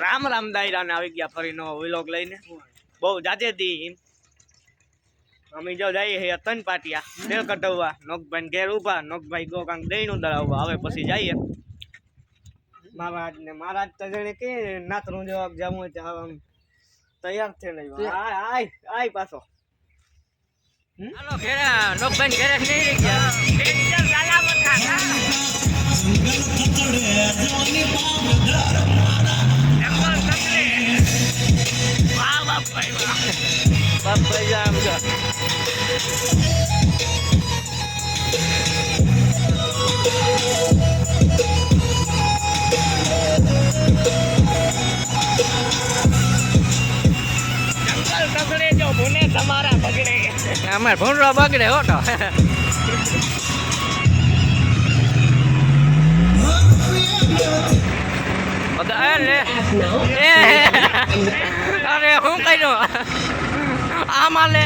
રામ રામ દાયરાને આવી ગયા ફરી નવો વિલોગ લઈને. બહુ જાતે એમ અમે જો જઈએ છે ત્રણ પાટિયા તેલ કટવવા નોકભાઈ ઘેર ઊભા નોકભાઈ ગો કાંક દઈનું દળાવવા. હવે પછી જઈએ. મહારાજ ને મહારાજ તો જાણે કે નાતરું જવાબ જામું હોય હવે આમ તૈયાર થઈ નહીં આય આય આય પાછો. હાલો ઘેરા નોકભાઈ ઘેરે નહીં રહી ગયા બાપ આમ જો અમાર ભૂંડરો બગડે હો તો અરે લે એ અરે હું કર્યું? આ માલે.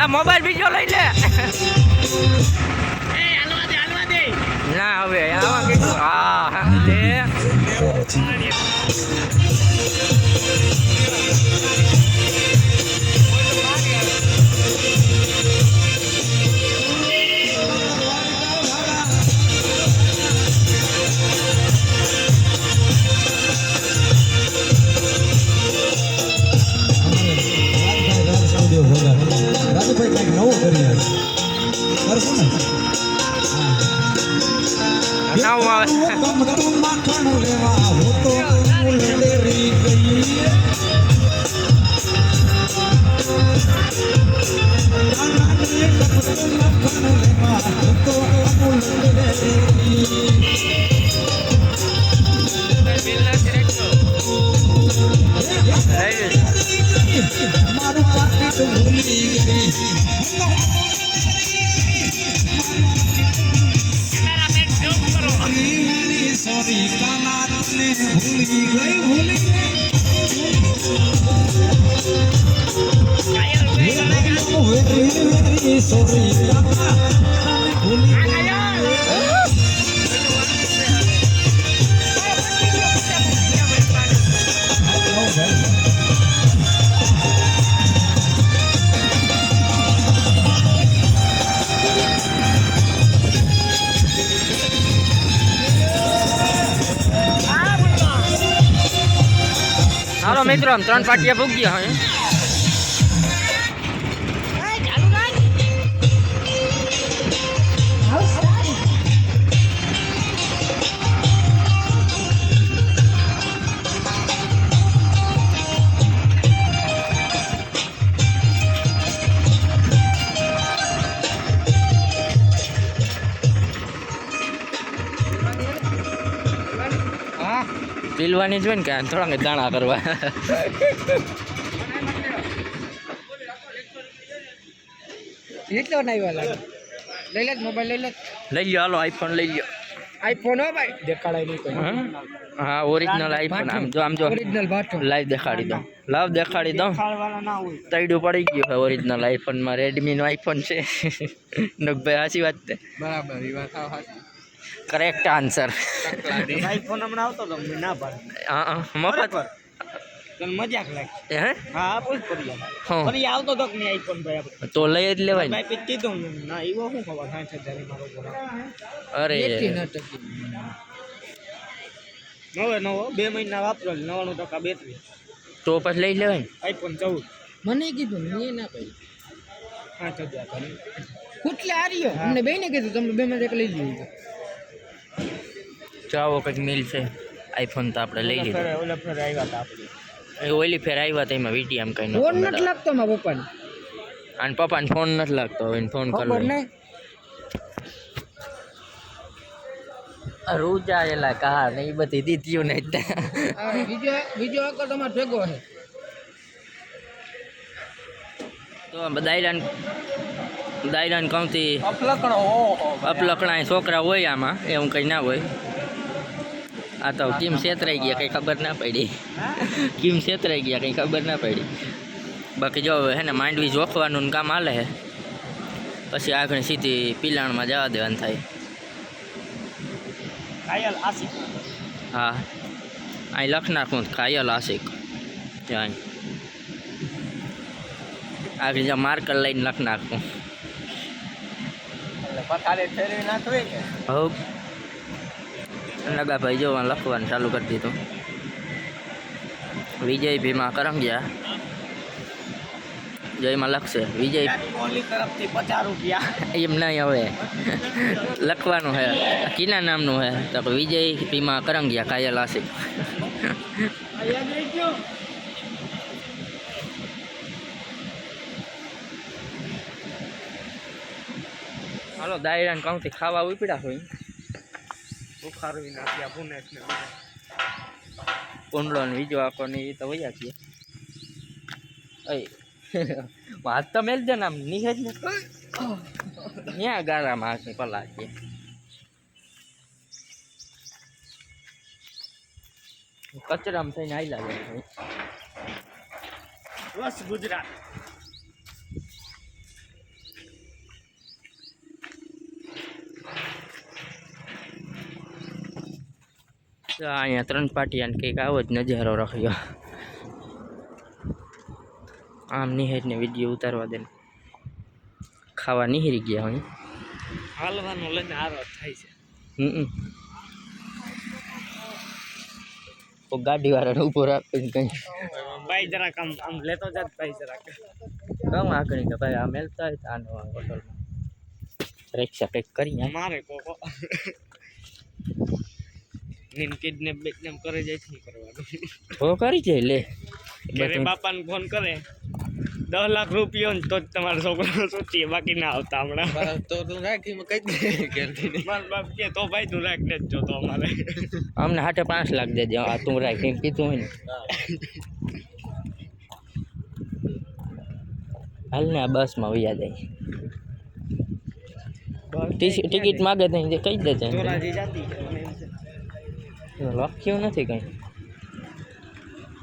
આ મોબાઈલ બીજો લઈ લે. ના હવે આવા કીધું. હા ગમગમ માખણ તો મારું ભૂલી ગઈ સોરી સોરી કાનાતને ભૂલી ગઈ ભૂલી મિત્રો આમ ત્રણ પાટિયા ભોગ્યા હોય. પીલવાની જ હોય ને કે થોડાક દાણા કરવા. એટલો નહીં વાલા લઈ લે મોબાઈલ લઈ લે લઈ લ્યો હાલો આઈફોન લઈ લ્યો. આઈફોન હો ભાઈ. દેખાડાય નહીં કોઈ. હા? હા ઓરિજિનલ આઈફોન આમ જો આમ જો. ઓરિજિનલ લાઈવ દેખાડી દઉં. લાઈવ દેખાડી દઉં. તૈડું પડી ગયું છે ઓરિજિનલ આઈફોનમાં રેડમીનો આઈફોન છે. નકભાઈ સાચી વાત છે. બરાબર એ વાત. કરેક્ટ આન્સર આઈફોન હમણાં આવતો તો મેં ના પાડી. હા હા મફત તને મજાક લાગી હે? હા આપું જ પડી હા. ફરી આવતો તો કે નહીં આઈફોન ભાઈ આપણે. તો લઈ જ લેવાય ને. ભાઈ પછી કીધું મેં, ના એવો શું ખબર સાઠ હજાર ઈ મારો ઘોડો. અરે. એટી ન ટકી. નવે નવો બે મહિના વાપરેલ નવાણું ટકા બેટરી. તો પછી લઈ લેવાય ને. આઈફોન ચૌદ. મને કીધું મેં ના પાડી. સાઠ હજાર કરી કુટલે આર્યો. અમને બેને કીધું તમે બે માં એક લઈ લીધું ચાવો કંઈક મિલ છે. આઈફોન તો આપણે લઈ લીધો. ઓલા ફેર આવ્યા હતા આપણે. એ ઓલી ફેર આવ્યા તો એમાં વીટી આમ કઈ ફોન નથી લાગતો મારા પપ્પાને. અને પપ્પાને ફોન નથી લાગતો હવે ફોન કરો રૂજાયેલા કાર ને એ બધી દીધીઓ ને બીજો બીજો આકર તમારે ભેગો છે. તો દાયરાન દાયરાન અપલકણો અપલકણા છોકરા હોય આમાં એવું કંઈ ના હોય. આ તો કેમ છેતરાઈ ગયા કંઈ ખબર ના પડી. કેમ છેતરાઈ ગયા કંઈ ખબર ના પડી. બાકી જો હે ને માંડવી જોખવાનું ને કામ હાલે છે પછી આગળ સીધી પિલાણમાં જવા દેવાનું થાય. હા. અહીં લખ નાખું કાયલ આશિક. ત્યાં આગળ જ્યાં માર્કર લઈને લખ નાખું. હવ લગા ભાઈ જોવા લખવાનું ચાલુ કરી દીધું. વિજય ભીમા કરંગિયા. જયમાં લખશે વિજય તરફથી પચાસ રૂપિયા. એમ નહીં હવે. લખવાનું હે કીના નામનું હે? તો વિજય ભીમા કરંગિયા કાયલ આશિક હાલો દાયરા ને કંથી ખાવા ઉપડ્યા હોય. બુખારવી નાખ્યા પુનેશ ને કુંડલો ને બીજો આખો ને એ તો વયા છીએ. અય હાથ તો મેલ દે ને આમ નિહેજ ને. ત્યાં ગારામાં હાથની પલા છે. કચરામાં થઈને આયલા જાય બસ ગુજરાત. તો અહીંયા ત્રણ પાટિયાને કંઈક આવો જ નજારો રાખ્યો આમ નિહેરને વીડિયો ઉતારવા દે ખાવા નિહરી ગયા હોય. હાલવાનું લઈને આરો થાય છે. હમ ગાડી વાળાને ઊભો રાખીને કઈ. ભાઈ જરાક આમ આમ લેતો જાત ભાઈ જરાક. કહું આગળ કે ભાઈ આ મેલતા હોય આનો હોટલમાં રિક્ષા કંઈક કરી મારે કોકો નીન કિડનેપ બેકનેપ કરે જાય છે કરવાનું. ફોન કરી જાય લે. ઘરે બાપાને ફોન કરે દસ લાખ રૂપિયો ને તો જ તમારો છોકરો સોચીએ બાકી ના આવતા હમણાં. તો તું રાખી કઈ દે મારા બાપ કે તો ભાઈ તું રાખ ને જ જોતો અમારે. અમને હાટે પાંચ લાખ દેજે આ તું રાખ એમ કીધું હોય ને. હાલ ને આ બસમાં વૈયા જાય. ટિકિટ માગે તો કહી દેજે ચોરાજી જાતી છે મને એમ છે. લખ્યું નથી કઈ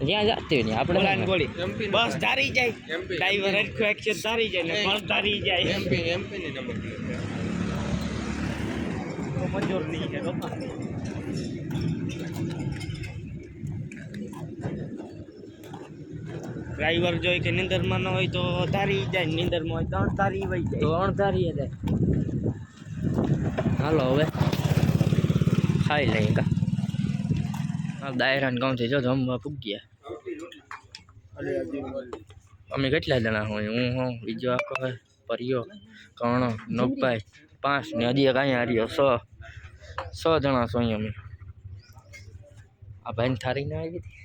જ્યાં જાતી હોય ને આપણે ગોળી બસ ધારી જાય. ડ્રાઈવર હરખું એક્શન ધારી જાય ને બસ ધારી જાય. તો મંજૂર નહીં છે ડ્રાઈવર જોઈ કે નિંદરમાં ન હોય તો ધારી જાય નિંદરમાં હોય તો ધારી વહી જાય. ત્રણ ધારી જાય. હાલો હવે. ખાઈ લઈએ કા? દાયરાને ગામથી જો જમવા પૂગ્યા અમે કેટલા જણા હોય? હું હું, બીજો આખો હોય પરિયો, કર્ણ નોકભાઈ પાંચ, ને હજી એક અહીંયા હાર્યો સો સો જણા છો અહીં અમે. આ ભાઈને થારી ના આવી હતી?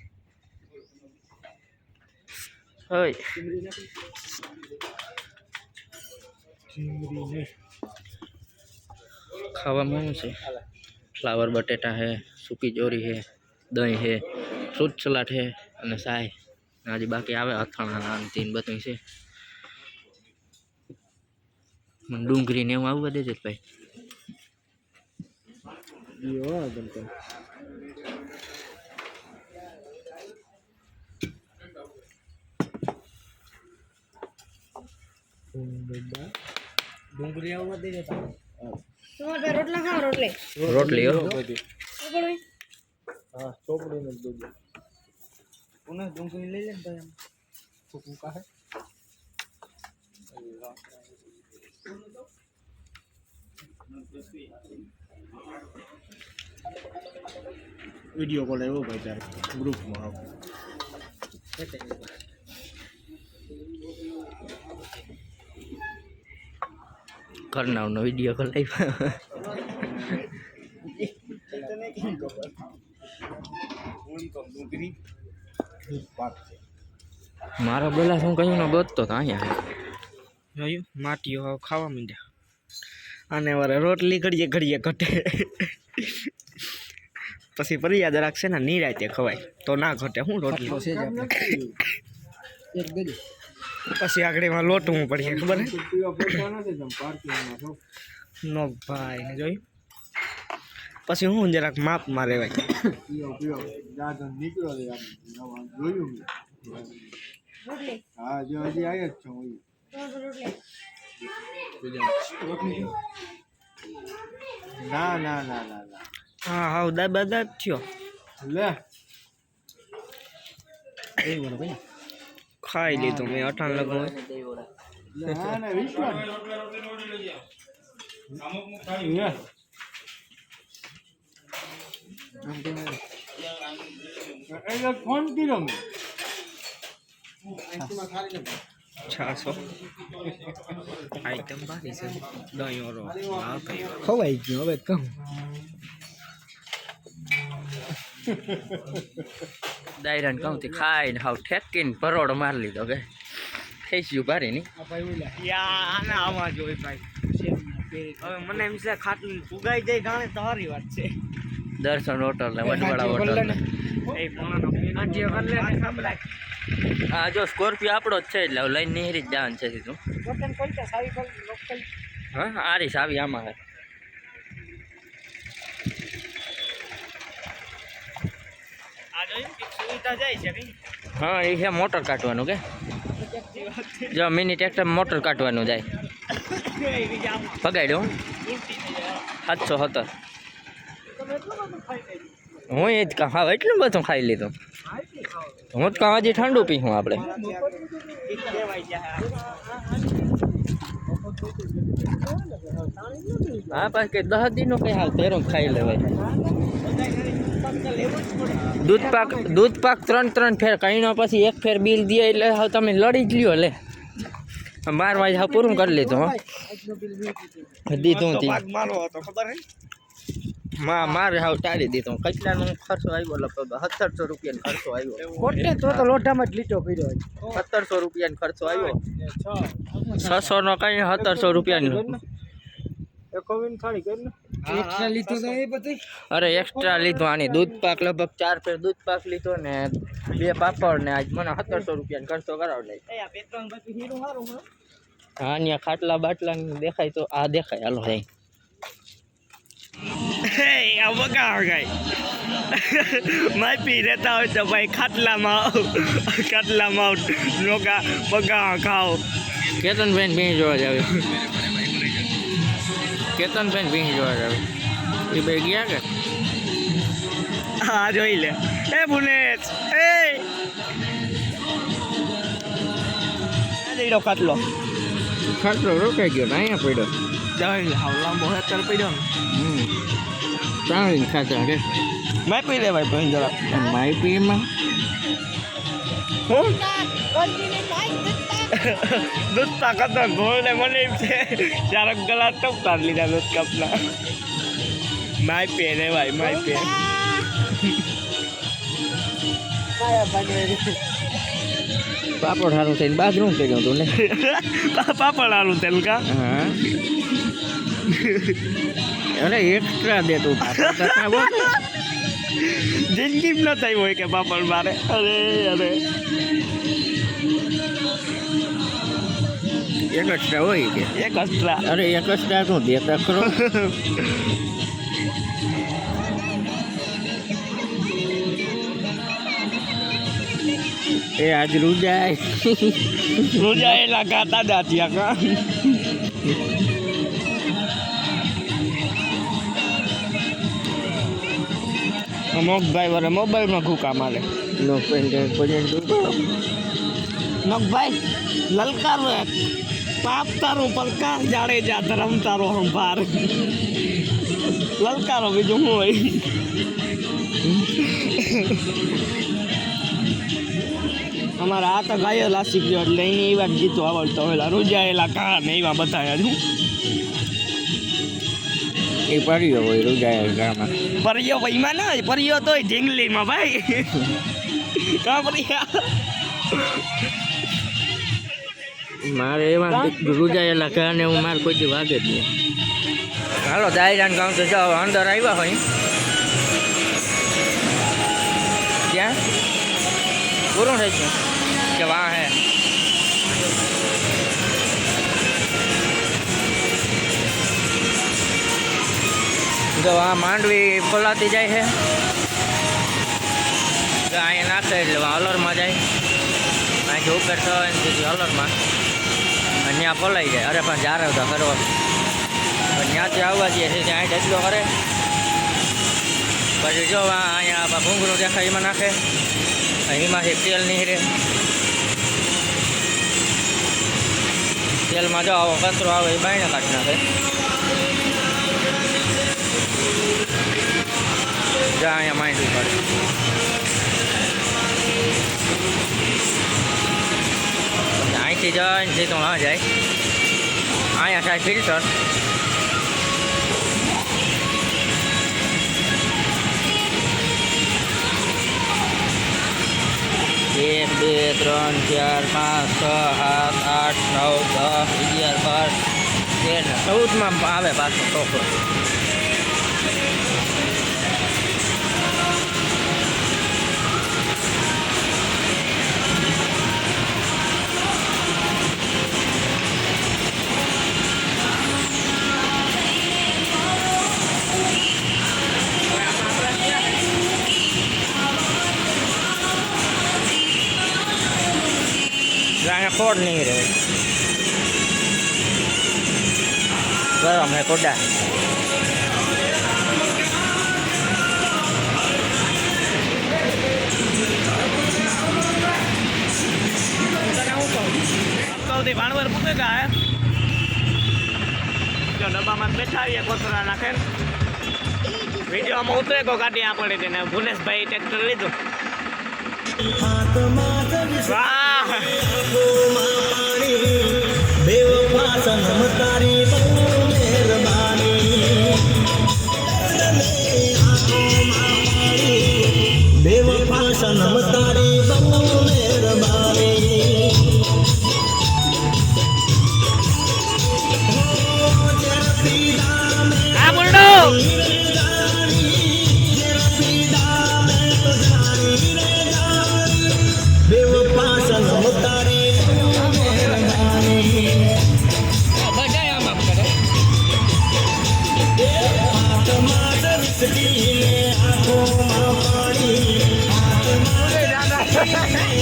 હોય ખાવામાં શું છે? ફ્લાવર બટેટા હે, સૂકી ચોરી હે દહીં છે ફ્રૂટ સલાડ છે અને સાય હજી બાકી આવે અથાણા તીન બધું છે. મને ડુંગળી ને એવું આવવા દેજે ભાઈ. ડુંગળી આવવા દે રોટલા ખાવ રોટલે. રોટલી હો દૂધ પુનઃ ડુંગળી લઈ લે ને ભાઈ આમ. વીડિયો કોલ આવ્યો ભાઈ ત્યારે ગ્રુપમાં કરનાવનો વીડિયો કોલ આવ્યો. મારો બોલા શું કહ્યું ને બધતો તો અહીંયા જોયું? માટીઓ ખાવા માંડ્યા. અને વારે રોટલી ઘડીએ ઘડીએ ઘટે. પછી ફરિયાદ રાખશે ને નિરાતે ખવાય. તો ના ઘટે. હું રોટલી? પછી આગળ એમાં લોટવું પડીએ ખબર નો ભાઈ ને જોયું? પછી હું જરાક માપમાં રહેવાય રોટલી હા જો હજી આવ્યો જ છું હું રોટલી ના ના ના ના ના હા હા દાબા દાબ થયો લે ખાઈ લીધું મેં અઠાણ લગું ના ના વિશ્વાસ લે એટલે ફોન કર્યો મેં છાસો. આઈટમ બારી છે. ખવાઈ ગયું હવે કમ ડાયરાન કહું તે ખાઈને હાવ ઠેકીને પરોડ મારી લીધો કે થઈ ગયું ભારે નહીં યા આના આવા જોઈ ભાઈ. હવે મને એમ છે ખાટલું ફુગાઈ જાય ગાણે તો સારી વાત છે. દર્શન હોટલ ને વડવાળા હોટલ ને. એ પોણાનો હા જો સ્કોર્પિયો આપણો જ છે એટલે હવે લઈને નીહરી જ જવાનું છે સીધું. હા આરી સાવી આમાં હે આ જોયું કે સુવિધા જાય છે કઈ હા એ છે મોટર કાઢવાનું કે? જો મિની ટ્રેક્ટર મોટર કાઢવાનું જાય. પગાડ્યો સાતસો સત્તર. હું એ જ કહા હા એટલું બધું ખાઈ લીધું. હું જ કહા હજી ઠંડુ પીવું આપણે. હા પાછું કે દસ દિનનું કઈ હાલ ફેરો ખાઈ લેવાય. દૂધ પાક દૂધ પાક ત્રણ ત્રણ ફેર કહીનો પછી એક ફેર બિલ દે એટલે હવે તમે લડી જ લ્યો લે. હા પૂરું કરી લીધું હા. દીધું તો તી ભાગ મારો હતો ખબર હે માં મારે હાવ ટાળી દીધું કેટલાનો ખર્ચો આવ્યો લગભગ સત્તરસો રૂપિયાનો ખર્ચો આવ્યો કોટે તો તો લોઢામાં જ લીટો કર્યો સત્તરસો રૂપિયાનો ખર્ચો આવ્યો છસો નો કઈ સત્તરસો રૂપિયાનો. એક્સ્ટ્રા લીધો તો એ બધું અરે એક્સ્ટ્રા લીધો આની. દૂધ પાક લગભગ ચાર ફેર દૂધ પાક લીધો ને બે પાપડ ને આજ મને સત્તરસો રૂપિયાનો ખર્ચો કરાવી લઈ એ આ પેટ્રોલ પછી હીરું હારું હે ત્યાં ખાટલા બાટલા દેખાય તો આ દેખાય હાલો હે હે આ બગા ગઈ માપી રહેતા હોય તો ભાઈ ખાટલામાં આવ. ખાટલામાં આવો. લોકા બગા ખાઓ. કેતનબેન ભીં જોવા જાવે. કેતનબેન ભીં જોવા જાવે. એ બે ગયા કે? હા જોઈ લે. એ બુનેશ એ! આ ખાટલો. ખાટલો રોકાઈ ગયો ને અહીંયા પડ્યો. લે હાવ લાંબો હેતર પડ્યો ને. હમ. ચાવીને May pili, માપી લે ભાઈ ભાઈ જરા. માહિતીમાં હું? દૂધ પાક હતો ને મને એમ છે ચાર ગલા ટપતા લીધા દૂધ કપના. માય પે રે ભાઈ માય પે પાપડ સારું થઈને બાજરું થઈ ગયું તું ને? પાપડ આલું તેલ કા? હા. અરે એક્સ્ટ્રા દે તું. જિંદગી ન થઈ હોય કે પાપડ મારે. અરે અરે. એક એક્સ્ટ્રા હોય કે? એક અસ્ત્રા અરે એક એક્સ્ટ્રા શું દેતા ખરો. એ આજ રૂજાય. રૂજાયેલા ગાતા દાતિયા કા. અમોકભાઈ વરે મોબાઈલમાં ઘૂકા મારે. નકભાઈ લલકારો પાપ તારું પલકાર જાડે જા ધરમ તારો હંભાર લલકારો બીજું હું હોય? અમારા આ તો ગાયો લાસી ગયો, એટલે એની એવા ગીતો આવડતા હોય. રૂજાયેલા કાન એવા બધા હજુ. એ પરિયો હોય રૂજાય ગામમાં. પરિયો ભાઈમાં ના પરિયો તોય ઢીંગલીમાં ભાઈ. કા પરિયા? મારે એમાં રૂજાયેલા કારણે હું મારે કોઈ દી વાગે જ નહીં. હાલો દાયરાન ગામ તો જાઓ અંદર આવ્યા હોય. ક્યાં? પૂરું થઈ છે? કે વાહ હે? જો આ માંડવી ખોલાતી જાય છે. અહીંયા નાખે એટલે હલરમાં જાય. અહીંથી ઉપર થવા સુધી હલરમાં. અને ત્યાં ફોલાઈ જાય. અરે પણ જારે તો કરવા પણ ત્યાંથી આવવા જઈએ છે ત્યાં એટલો કરે. પછી જો અહીંયા ભૂંગળું દેખાય, એમાં નાખે. એમાંથી તેલ નીકળે. તેલમાં જો આવો કચરો આવે, એ બાઈને કાઢી નાખે. જા અહીંયા માઇન્ડ પછી અહીંથી જાય ને સીધું ના જાય. અહીંયા થાય ફિલ્ટર એક, બે, ત્રણ, ચાર, પાંચ, છ, સાત, આઠ, નવ, દસ, અગિયાર, બાર, તેર, ચૌદમાં આવે પાછો ચોખ્ખો અહીંયા નહીં રહે. ગરમ હે કોડા ભાણવર મૂકે ગયા જો ડબ્બામાં બેઠા આવીએ કોથરા નાખે વિડીયોમાં ઉતરે કો કાઢી આ પડી તેને ભુનેશભાઈ ટ્રેક્ટર લીધું. વાહ! બેવફા મિત્રો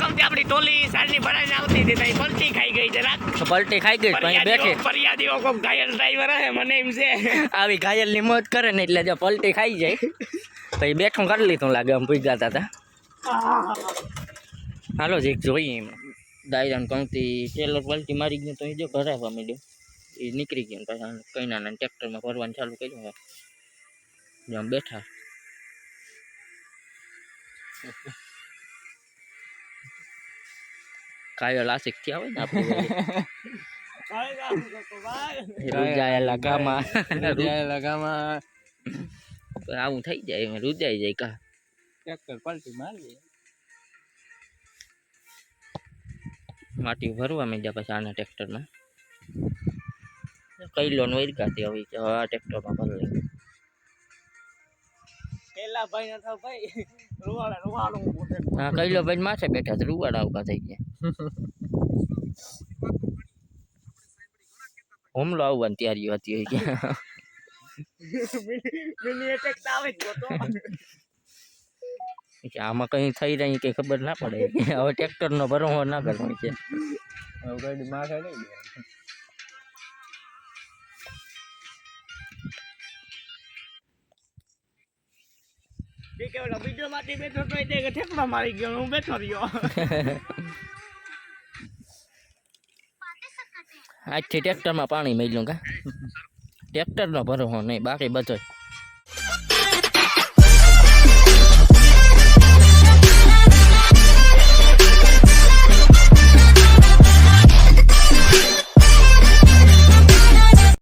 ગમતી આપણી ટોલી સારની ભરાઈને આવતી હતી પલટી ખાઈ ગઈ જરાક પલટી ખાઈ ગઈ પણ બેઠી. ફરિયાદીઓ કોક ઘાયલ ડ્રાઈવર હે મને એમ છે. આવી ઘાયલની મોત કરે ને એટલે જો પલટી ખાઈ જાય. પછી બેઠું કરી લીધું લાગે આમ પૂજા હતા. હાલો જીક જોઈએ એમ. દાયરાને કંકતી ટેલર પલટી મારી ગયું તો એ જો ઘરે આવવા મળ્યો એ નીકળી ગયું પાછા કઈ ના ટ્રેક્ટરમાં ભરવાનું ચાલુ કર્યું હવે. બેઠા. કાયો લાસિક થયા હોય ને આપણે રૂજાયેલા ગામાં લગામાં આવું થઈ જાય એમાં રૂજાઈ જાય કા. ટ્રેક્ટર પલટી મારી માટી ભરવા માંડ્યા પછી આના ટ્રેક્ટરમાં. કઈ લોન વૈરકાતી હવે કે હવે આ ટ્રેક્ટરમાં ભરી લઈએ પેલા ભાઈ ના ભાઈ. રૂવાડા રૂવાડું હા કઈ લો ભાઈ માથે બેઠા તો રૂવાડા ઊભા થઈ ગયા. હુમલો આવવાની તૈયારી હતી હોય કે મિની એટેક આવે જ ગોતો આમાં કઈ થઈ રહી કઈ ખબર ના પડે. હવે હવે ટ્રેક્ટરનો ભરવો ના કરવો છે. હવે ગાડી માથે લઈ બીજો બેઠો તો મારી ગયો હું બેઠો રહ્યો. આજથી ટ્રેક્ટરમાં પાણી મેલ્યું કા? ટ્રેક્ટરનો ભરો નહીં બાકી બધો